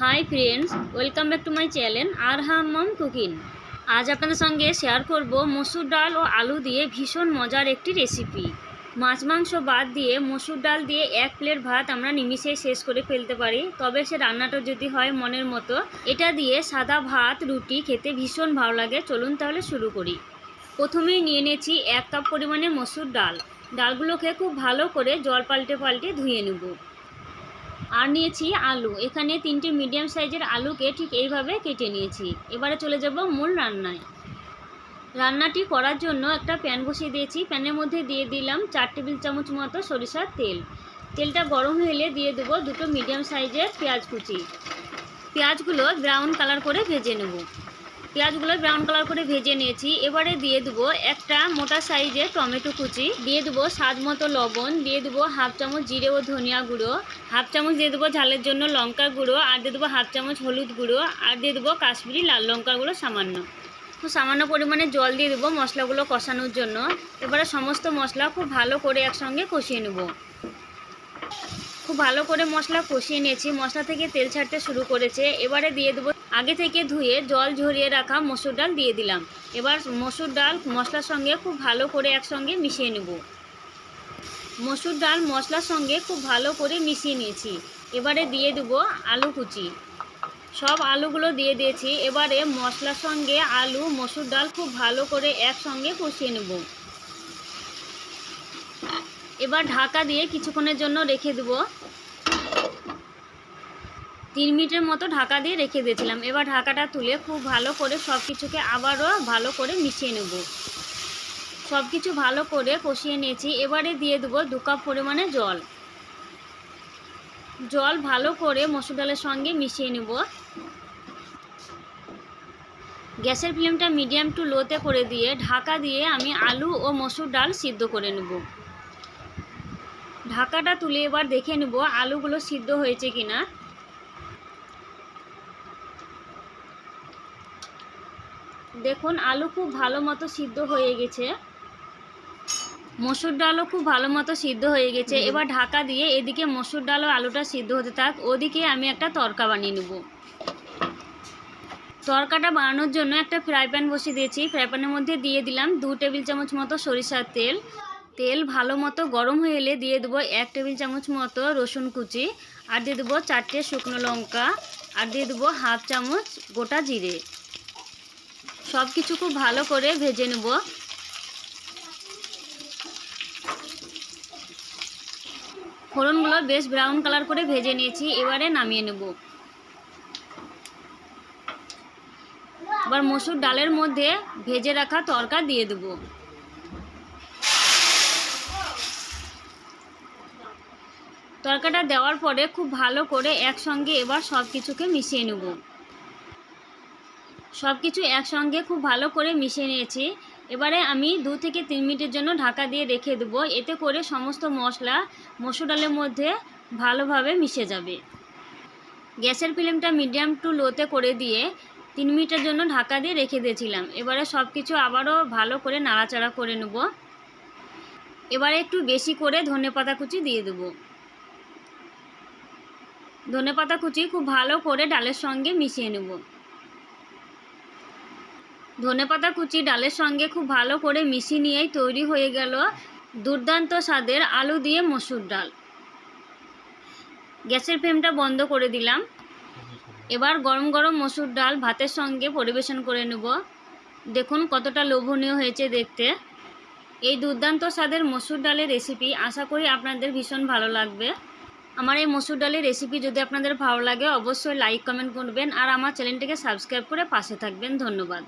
Hi friends welcome back to my channel আর হাম্মাম cooking আজ আপনাদের সঙ্গে শেয়ার করব মসুর ডাল ও আলু দিয়ে ভীষণ মজার একটি রেসিপি মাছ মাংস বাদ দিয়ে মসুর ডাল দিয়ে এক প্লেট ভাত আমরা নিমিষে শেষ করে ফেলতে পারি। তবে সে রান্নাটা যদি হয় মনের মতো, এটা দিয়ে সাদা ভাত, রুটি খেতে ভীষণ ভালো লাগে। চলুন তাহলে শুরু করি। প্রথমেই নিয়ে নিয়েছি এক কাপ পরিমাণে মসুর ডাল। ডালগুলোকে খুব ভালো করে জল পাল্টে পাল্টে ধুয়ে নেব। আর নিয়েছি আলু। এখানে তিনটি মিডিয়াম সাইজের আলুকে ঠিক এইভাবে কেটে নিয়েছি। এবারে চলে যাব মূল রান্নায়। রান্নাটি করার জন্য একটা প্যান বসিয়ে দিয়েছি। প্যানের মধ্যে দিয়ে দিলাম চার টেবিল চামচ মতো সরিষার তেল। তেলটা গরম হলে দিয়ে দেবো দুটো মিডিয়াম সাইজের পেঁয়াজ কুচি। পেঁয়াজগুলো ব্রাউন কালার করে ভেজে নেব। পেঁয়াজগুলো ব্রাউন কালার করে ভেজে নিয়েছি। এবারে দিয়ে দেবো একটা মোটা সাইজের টমেটো কুচি। দিয়ে দেবো স্বাদ মতো লবণ। দিয়ে দেবো হাফ চামচ জিরে ও ধনিয়া গুঁড়ো। হাফ চামচ দিয়ে দেবো ঝালের জন্য লঙ্কার গুঁড়ো। আর দিয়ে দেবো হাফ চামচ হলুদ গুঁড়ো। আর দিয়ে দেবো কাশ্মীরি লাল লঙ্কার গুঁড়ো সামান্য। খুব সামান্য পরিমাণে জল দিয়ে দেবো মশলাগুলো কষানোর জন্য। এবারে সমস্ত মশলা খুব ভালো করে একসঙ্গে কষিয়ে নেব। খুব ভালো করে মশলা কষিয়ে নিয়েছি। মশলা থেকে তেল ছাড়তে শুরু করেছে। এবারে দিয়ে দেবো আগে থেকে ধুয়ে জল ঝরিয়ে রাখা মসুর ডাল দিয়ে দিলাম। এবার মসুর ডাল মশলার সঙ্গে খুব ভালো করে একসঙ্গে মিশিয়ে নেব। মসুর ডাল মশলার সঙ্গে খুব ভালো করে মিশিয়ে নিয়েছি। এবারে দিয়ে দেবো আলু কুচি। সব আলুগুলো দিয়ে দিয়েছি। এবারে মশলার সঙ্গে আলু, মসুর ডাল খুব ভালো করে একসঙ্গে কষিয়ে নেব। এবার ঢাকা দিয়ে কিছুক্ষণের জন্য রেখে দেবো। তিন মিনিটের মতো ঢাকা দিয়ে রেখে দিয়েছিলাম। এবার ঢাকাটা তুলে খুব ভালো করে সব কিছুকে আবারও ভালো করে মিশিয়ে নেব। সব কিছু ভালো করে কষিয়ে নিয়েছি। এবারে দিয়ে দেবো দু কাপ পরিমাণে জল। জল ভালো করে মসুর ডালের সঙ্গে মিশিয়ে নেব। গ্যাসের ফ্লেমটা মিডিয়াম টু লোতে করে দিয়ে ঢাকা দিয়ে আমি আলু ও মসুর ডাল সিদ্ধ করে নেব। ঢাকাটা তুলে এবার দেখে নেব আলুগুলো সিদ্ধ হয়েছে কিনা। দেখুন আলু খুব ভালো মতো সিদ্ধ হয়ে গেছে। মসুর ডালও খুব ভালো মতো সিদ্ধ হয়ে গেছে। এবার ঢাকা দিয়ে এদিকে মসুর ডাল ও আলুটা সিদ্ধ হতে থাক। ওদিকে আমি একটা তরকা বানিয়ে নেব। তরকাটা বানানোর জন্য একটা ফ্রাই প্যান বসিয়ে দিয়েছি। ফ্রাই প্যানের মধ্যে দিয়ে দিলাম দু টেবিল চামচ মতো সরিষার তেল। তেল ভালো মতো গরম হয়ে এলে দিয়ে দেবো এক টেবিল চামচ মতো রসুন কুচি। আর দিয়ে দেবো চারটে শুকনো লঙ্কা। আর দিয়ে দেবো হাফ চামচ গোটা জিরে। সব কিছু খুব ভালো করে ভেজে নেব। ফোড়নগুলো বেশ ব্রাউন কালার করে ভেজে নিয়েছি, এবারে নামিয়ে নেব। এবার মসুর ডালের মধ্যে ভেজে রাখা তরকা দিয়ে দেব। তরকাটা দেওয়ার পরে খুব ভালো করে একসঙ্গে এবার সব কিছুকে মিশিয়ে নেব। সব কিছু একসঙ্গে খুব ভালো করে মিশিয়ে নিয়েছি। এবারে আমি দু থেকে তিন মিনিটের জন্য ঢাকা দিয়ে রেখে দেবো। এতে করে সমস্ত মশলা মসুর ডালের মধ্যে ভালোভাবে মিশে যাবে। গ্যাসের ফ্লেমটা মিডিয়াম টু লোতে করে দিয়ে তিন মিনিটের জন্য ঢাকা দিয়ে রেখে দিয়েছিলাম। এবারে সব কিছু আবারও ভালো করে নাড়াচাড়া করে নেব। এবারে একটু বেশি করে ধনে পাতা কুচি দিয়ে দেবো। ধনে পাতা কুচি খুব ভালো করে ডালের সঙ্গে মিশিয়ে নেব। ধনেপাতা কুচি ডালের সঙ্গে খুব ভালো করে মিশিয়ে নিয়েই তৈরি হয়ে গেল দুর্দান্ত স্বাদের আলু দিয়ে মসুর ডাল। গ্যাসের ফ্লেমটা বন্ধ করে দিলাম। এবার গরম গরম মসুর ডাল ভাতের সঙ্গে পরিবেশন করে নেব। দেখুন কতটা লোভনীয় হয়েছে দেখতে। এই দুর্দান্ত স্বাদের মসুর ডালের রেসিপি আশা করি আপনাদের ভীষণ ভালো লাগবে। আমার এই মসুর ডালের রেসিপি যদি আপনাদের ভালো লাগে, অবশ্যই লাইক, কমেন্ট করবেন। আর আমার চ্যানেলটিকে সাবস্ক্রাইব করে পাশে থাকবেন। ধন্যবাদ।